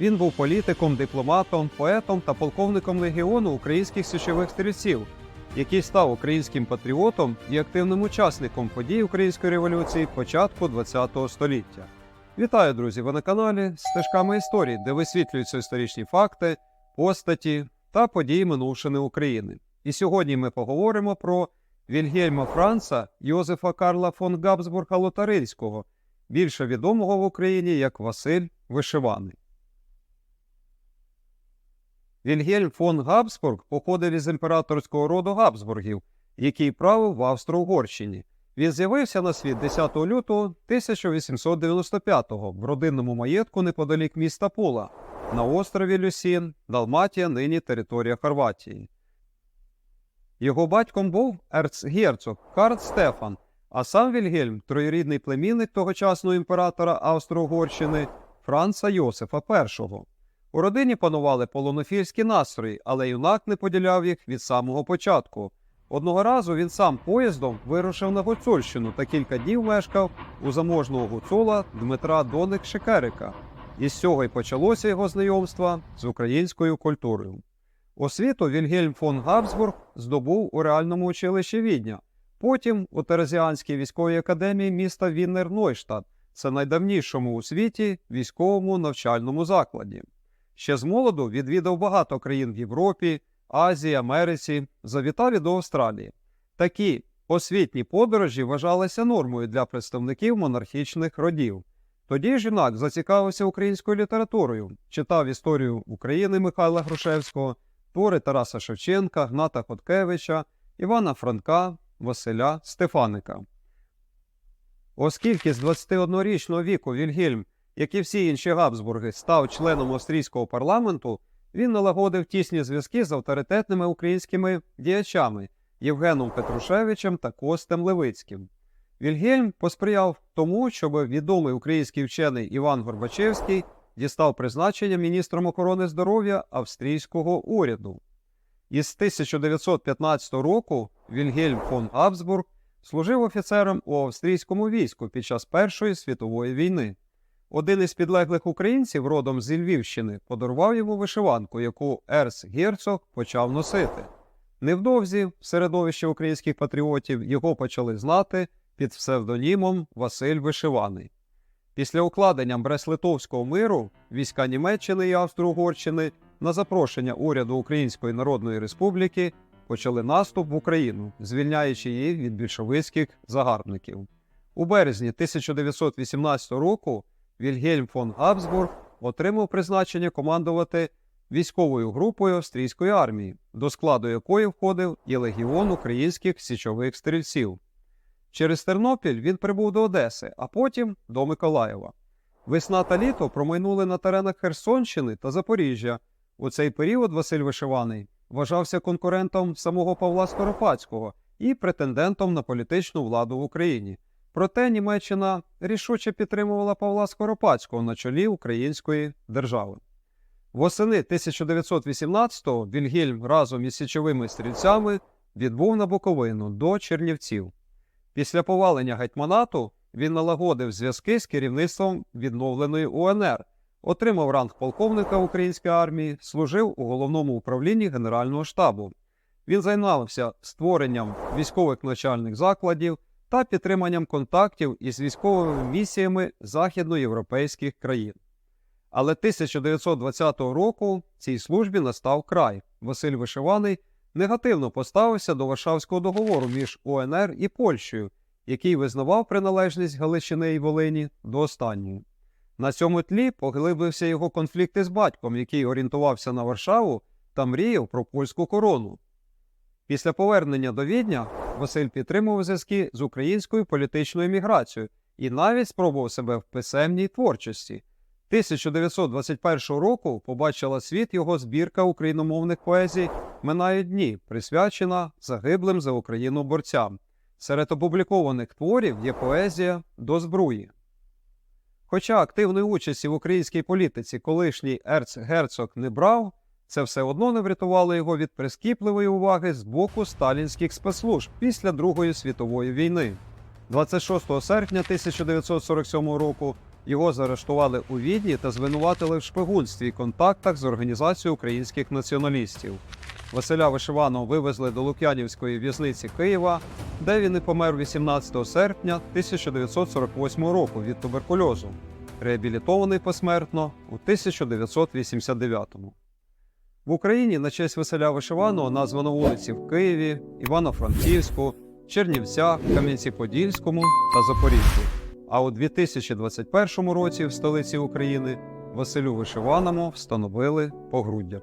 Він був політиком, дипломатом, поетом та полковником легіону українських січових стрільців, який став українським патріотом і активним учасником подій української революції початку ХХ століття. Вітаю, друзі! Ви на каналі Стежками історії, де висвітлюються історичні факти, постаті та події минувшини України. І сьогодні ми поговоримо про Вільгельма Франца Йозефа Карла фон Габсбурга Лотаринського, більше відомого в Україні як Василь Вишиваний. Вільгельм фон Габсбург походив із імператорського роду Габсбургів, який правив в Австро-Угорщині. Він з'явився на світ 10 лютого 1895-го в родинному маєтку неподалік міста Пула на острові Люсін, Далматія, нині територія Хорватії. Його батьком був ерцгерцог Карл Стефан, а сам Вільгельм троюрідний племінник тогочасного імператора Австро-Угорщини Франца Йосифа І. У родині панували полонофільські настрої, але юнак не поділяв їх від самого початку. Одного разу він сам поїздом вирушив на Гуцульщину та кілька днів мешкав у заможного гуцула Дмитра Доник Шекерика. І з цього й почалося його знайомство з українською культурою. Освіту Вільгельм фон Габсбург здобув у реальному училищі Відня, потім у Терезіанській військовій академії міста Віннер Нойштадт, це найдавнішому у світі військовому навчальному закладі. Ще з молоду відвідав багато країн в Європі, Азії, Америці, завітав і до Австралії. Такі освітні подорожі вважалися нормою для представників монархічних родів. Тоді ж юнак зацікавився українською літературою, читав історію України Михайла Грушевського, твори Тараса Шевченка, Гната Хоткевича, Івана Франка, Василя Стефаника. Оскільки з 21-річного віку Вільгельм, як і всі інші Габсбурги, став членом австрійського парламенту, він налагодив тісні зв'язки з авторитетними українськими діячами Євгеном Петрушевичем та Костем Левицьким. Вільгельм посприяв тому, щоб відомий український вчений Іван Горбачевський дістав призначення міністром охорони здоров'я австрійського уряду. Із 1915 року Вільгельм фон Габсбург служив офіцером у австрійському війську під час Першої світової війни. Один із підлеглих українців, родом з Львівщини, подарував йому вишиванку, яку Ерс Герцог почав носити. Невдовзі в середовищі українських патріотів його почали знати під псевдонімом Василь Вишиваний. Після укладення Брест-Литовського миру війська Німеччини і Австро-Угорщини на запрошення уряду Української Народної Республіки почали наступ в Україну, звільняючи її від більшовицьких загарбників. У березні 1918 року Вільгельм фон Габсбург отримав призначення командувати військовою групою австрійської армії, до складу якої входив і легіон українських січових стрільців. Через Тернопіль він прибув до Одеси, а потім до Миколаєва. Весна та літо промайнули на теренах Херсонщини та Запоріжжя. У цей період Василь Вишиваний вважався конкурентом самого Павла Скоропадського і претендентом на політичну владу в Україні. Проте Німеччина рішуче підтримувала Павла Скоропадського на чолі української держави. Восени 1918-го Вільгельм разом із січовими стрільцями відбув на Буковину до Чернівців. Після повалення гетьманату він налагодив зв'язки з керівництвом відновленої УНР, отримав ранг полковника української армії, служив у головному управлінні Генерального штабу. Він займався створенням військових навчальних закладів та підтриманням контактів із військовими місіями західноєвропейських країн. Але 1920 року цій службі настав край. Василь Вишиваний негативно поставився до Варшавського договору між УНР і Польщею, який визнавав приналежність Галичини і Волині до останньої. На цьому тлі поглибився його конфлікт із батьком, який орієнтувався на Варшаву та мріяв про польську корону. Після повернення до Відня Василь підтримував зв'язки з українською політичною міграцією і навіть спробував себе в писемній творчості. 1921 року побачила світ його збірка україномовних поезій Минають дні, присвячена загиблим за Україну борцям. Серед опублікованих творів є поезія до збруї. Хоча активної участі в українській політиці колишній ерцгерцог не брав, це все одно не врятувало його від прискіпливої уваги з боку сталінських спецслужб після Другої світової війни. 26 серпня 1947 року Його заарештували у Відні та звинуватили в шпигунстві і контактах з організацією українських націоналістів. Василя Вишиваного вивезли до Лук'янівської в'язниці Києва, де він і помер 18 серпня 1948 року від туберкульозу, реабілітований посмертно у 1989-му. В Україні на честь Василя Вишиваного названо вулиці в Києві, Івано-Франківську, Чернівцях, Кам'янці-Подільському та Запоріжжі. А у 2021 році в столиці України Василю Вишиваному встановили погруддя.